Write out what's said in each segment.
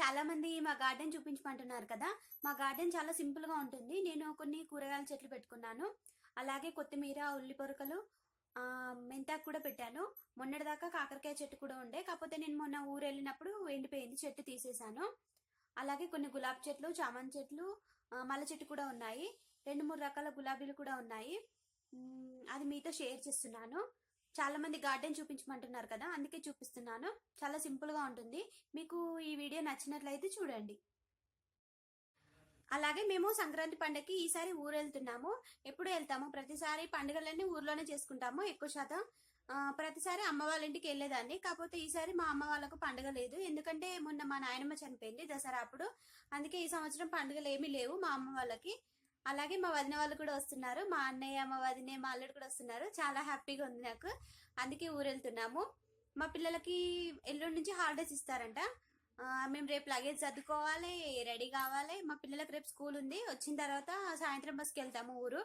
చాలా మంది మా గార్డెన్ చూపించమంటున్నారు కదా. మా గార్డెన్ చాలా సింపుల్గా ఉంటుంది. నేను కొన్ని కూరగాయల చెట్లు పెట్టుకున్నాను. అలాగే కొత్తిమీర ఉల్లి పొరకలు మెంతాకు కూడా పెట్టాను. మొన్నటిదాకా కాకరకాయ చెట్టు కూడా ఉండే. కాకపోతే నేను మొన్న ఊరు వెళ్ళినప్పుడు ఎండిపోయింది. చెట్టు తీసేశాను. అలాగే కొన్ని గులాబీ చెట్లు చామంతి చెట్లు మల్ల చెట్టు కూడా ఉన్నాయి. రెండు మూడు రకాల గులాబీలు కూడా ఉన్నాయి. అది మీతో షేర్ చేస్తున్నాను. చాలా మంది గార్డెన్ చూపించమంటున్నారు కదా అందుకే చూపిస్తున్నాను. చాలా సింపుల్గా ఉంటుంది. మీకు ఈ వీడియో నచ్చినట్లయితే చూడండి. అలాగే మేము సంక్రాంతి పండగకి ఈసారి ఊరు వెళ్తున్నాము ఎప్పుడు వెళ్తాము? ప్రతిసారి పండుగలన్నీ ఊర్లోనే చేసుకుంటాము ఎక్కువ శాతం. ప్రతిసారి అమ్మ వాళ్ళ ఇంటికి వెళ్ళేదాన్ని. కాకపోతే ఈసారి మా అమ్మ వాళ్ళకు పండుగ లేదు. ఎందుకంటే మొన్న మా నాయనమ్మ చనిపోయింది దసరా అప్పుడు. అందుకే ఈ సంవత్సరం పండుగలు ఏమీ లేవు మా అమ్మ వాళ్ళకి. అలాగే మా వదిన వాళ్ళు కూడా వస్తున్నారు. మా అన్నయ్య మా వదిన మా అల్లుడు కూడా వస్తున్నారు. చాలా హ్యాపీగా ఉంది నాకు. అందుకే ఊరు వెళ్తున్నాము మా పిల్లలకి ఎల్లుండి నుంచి హాలిడేస్ ఇస్తారంట. మేము రేపు లగేజ్ సర్దుకోవాలి రెడీ కావాలి. మా పిల్లలకు రేపు స్కూల్ ఉంది. వచ్చిన తర్వాత సాయంత్రం బస్కి వెళ్తాము ఊరు.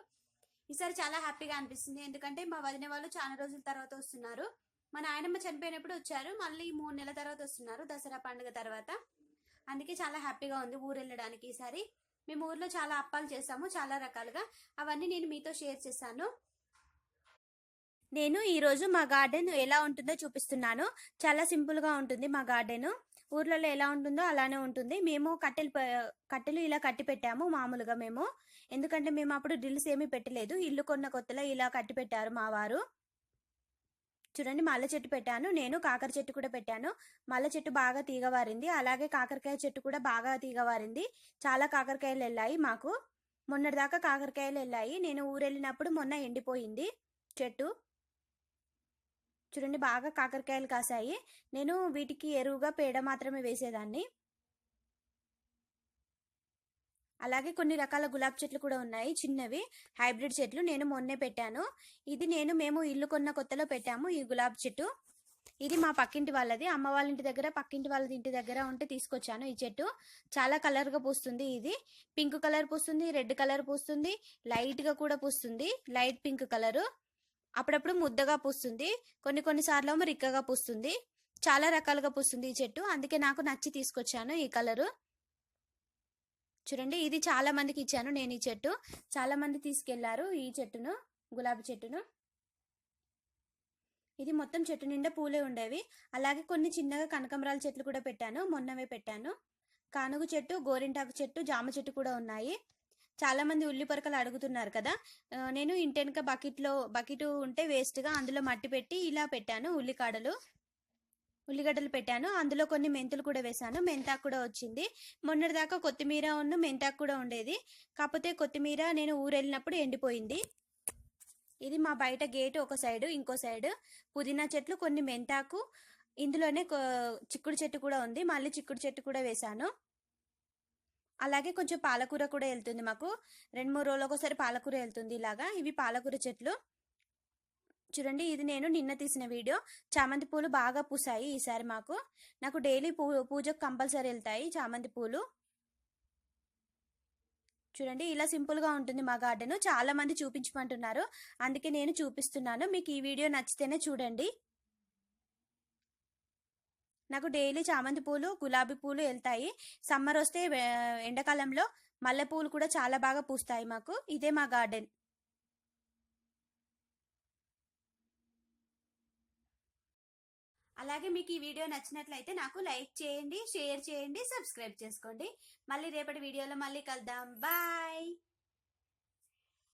ఈసారి చాలా హ్యాపీగా అనిపిస్తుంది. ఎందుకంటే మా వదిన వాళ్ళు చాలా రోజుల తర్వాత వస్తున్నారు. మా నాయనమ్మ చనిపోయినప్పుడు వచ్చారు. మళ్ళీ మూడు నెలల తర్వాత వస్తున్నారు దసరా పండుగ తర్వాత. అందుకే చాలా హ్యాపీగా ఉంది ఊరు వెళ్ళడానికి ఈసారి. మేము ఊర్లో చాలా అప్పాలు చేసాము చాలా రకాలుగా. అవన్నీ నేను మీతో షేర్ చేశాను. నేను ఈరోజు మా గార్డెన్ ఎలా ఉంటుందో చూపిస్తున్నాను. చాలా సింపుల్గా ఉంటుంది మా గార్డెన్. ఊర్లలో ఎలా ఉంటుందో అలానే ఉంటుంది. మేము కట్టెలు కట్టెలు ఇలా కట్టి పెట్టాము మామూలుగా మేము. ఎందుకంటే మేము అప్పుడు డ్రిల్స్ ఏమీ పెట్టలేదు. ఇల్లు కొన్న కొత్తలో ఇలా కట్టి పెట్టారు మా వారు. చూడండి మల్ల చెట్టు పెట్టాను. నేను కాకర చెట్టు కూడా పెట్టాను. మల్ల చెట్టు బాగా తీగవారింది అలాగే కాకరకాయ చెట్టు కూడా బాగా తీగవారింది చాలా కాకరకాయలు వెళ్ళాయి మాకు. మొన్నటిదాకా కాకరకాయలు వెళ్ళాయి. నేను ఊరు వెళ్ళినప్పుడు మొన్న ఎండిపోయింది చెట్టు. చూడండి బాగా కాకరకాయలు కాసాయి నేను వీటికి ఎరువుగా పేడ మాత్రమే వేసేదాన్ని. అలాగే కొన్ని రకాల గులాబీ చెట్లు కూడా ఉన్నాయి చిన్నవి. హైబ్రిడ్ చెట్లు నేను మొన్నే పెట్టాను. ఇది నేను మేము ఇల్లు కొన్న కొత్తలో పెట్టాము ఈ గులాబీ చెట్టు. ఇది మా పక్కింటి వాళ్ళది. అమ్మ వాళ్ళ ఇంటి దగ్గర పక్కింటి వాళ్ళది ఇంటి దగ్గర ఉంటే తీసుకొచ్చాను ఈ చెట్టు. చాలా కలర్గా పూస్తుంది ఇది. పింక్ కలర్ పూస్తుంది రెడ్ కలర్ పూస్తుంది లైట్గా కూడా పూస్తుంది. లైట్ పింక్ కలరు అప్పుడప్పుడు ముద్దగా పూస్తుంది. కొన్ని కొన్ని సార్లు ఏమో రిక్కగా పూస్తుంది. చాలా రకాలుగా పూస్తుంది ఈ చెట్టు. అందుకే నాకు నచ్చి తీసుకొచ్చాను ఈ కలరు చూడండి ఇది చాలా మందికి ఇచ్చాను నేను ఈ చెట్టు. చాలా మంది తీసుకెళ్ళారు ఈ చెట్టును గులాబీ చెట్టును. ఇది మొత్తం చెట్టు నిండా పూలే ఉండేవి. అలాగే కొన్ని చిన్నగా కనకంబరాల చెట్లు కూడా పెట్టాను మొన్నవే పెట్టాను. కానుగు చెట్టు గోరింటాకు చెట్టు జామ చెట్టు కూడా ఉన్నాయి. చాలా మంది ఉల్లి పొరకలు అడుగుతున్నారు కదా. నేను ఇంటెనక బకెట్లో బకెట్ ఉంటే వేస్ట్గా అందులో మట్టి పెట్టి ఇలా పెట్టాను ఉల్లికాడలు. ఉల్లిగడ్డలు పెట్టాను. అందులో కొన్ని మెంతులు కూడా వేశాను మెంతాకు కూడా వచ్చింది. మొన్నటిదాకా కొత్తిమీర ఉన్న మెంతాకు కూడా ఉండేది. కాకపోతే కొత్తిమీర నేను ఊరు వెళ్ళినప్పుడు ఎండిపోయింది. ఇది మా బయట గేటు ఒక సైడు ఇంకో సైడు. పుదీనా చెట్లు కొన్ని మెంతాకు. ఇందులోనే చిక్కుడు చెట్టు కూడా ఉంది. మళ్ళీ చిక్కుడు చెట్టు కూడా వేశాను అలాగే కొంచెం పాలకూర కూడా వెళ్తుంది మాకు. రెండు మూడు రోజులకు ఒకసారి పాలకూర వెళ్తుంది ఇలాగా. ఇవి పాలకూర చెట్లు. చూడండి ఇది నేను నిన్న తీసిన వీడియో. చామంతి పూలు బాగా పూసాయి ఈసారి మాకు. నాకు డైలీ పూ పూజకు కంపల్సరీ వెళ్తాయి చామంతి పూలు. చూడండి ఇలా సింపుల్గా ఉంటుంది మా గార్డెన్. చాలామంది చూపించమంటున్నారు. అందుకే నేను చూపిస్తున్నాను. మీకు ఈ వీడియో నచ్చితేనే చూడండి. నాకు డైలీ చామంతి పూలు గులాబీ పూలు వెళ్తాయి. సమ్మర్ వస్తే ఎండాకాలంలో మల్లెపూలు కూడా చాలా బాగా పూస్తాయి మాకు. ఇదే మా గార్డెన్. అలాగే మీకు ఈ వీడియో నచ్చినట్లయితే నాకు లైక్ చేయండి షేర్ చేయండి సబ్స్క్రైబ్ చేసుకోండి. మళ్ళీ రేపటి వీడియోలో మళ్ళీ కలుద్దాం. బాయ్.